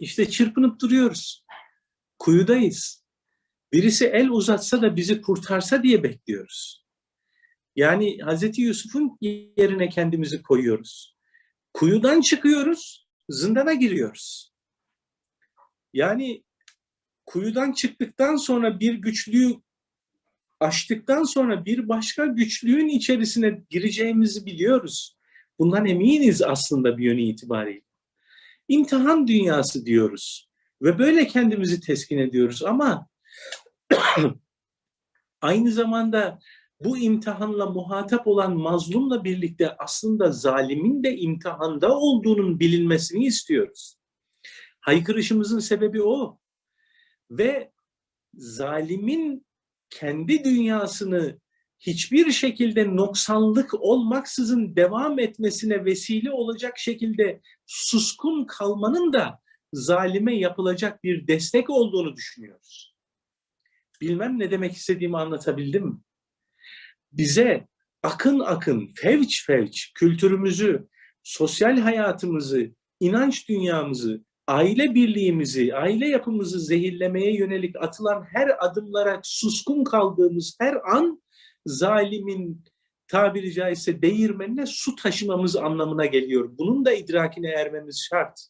İşte çırpınıp duruyoruz. Kuyudayız. Birisi el uzatsa da bizi kurtarsa diye bekliyoruz. Yani Hazreti Yusuf'un yerine kendimizi koyuyoruz. Kuyudan çıkıyoruz, zindana giriyoruz. Yani kuyudan çıktıktan sonra bir güçlüğü aştıktan sonra bir başka güçlüğün içerisine gireceğimizi biliyoruz. Bundan eminiz aslında bir yönü itibariyle. İmtihan dünyası diyoruz ve böyle kendimizi teskin ediyoruz ama aynı zamanda bu imtihanla muhatap olan mazlumla birlikte aslında zalimin de imtihanda olduğunun bilinmesini istiyoruz. Haykırışımızın sebebi o. Ve zalimin kendi dünyasını hiçbir şekilde noksanlık olmaksızın devam etmesine vesile olacak şekilde suskun kalmanın da zalime yapılacak bir destek olduğunu düşünüyoruz. Bilmem ne demek istediğimi anlatabildim mi? Bize akın akın, fevç fevç kültürümüzü, sosyal hayatımızı, inanç dünyamızı, aile birliğimizi, aile yapımızı zehirlemeye yönelik atılan her adımlara suskun kaldığımız her an zalimin tabiri caizse değirmenine su taşımamız anlamına geliyor. Bunun da idrakine ermemiz şart.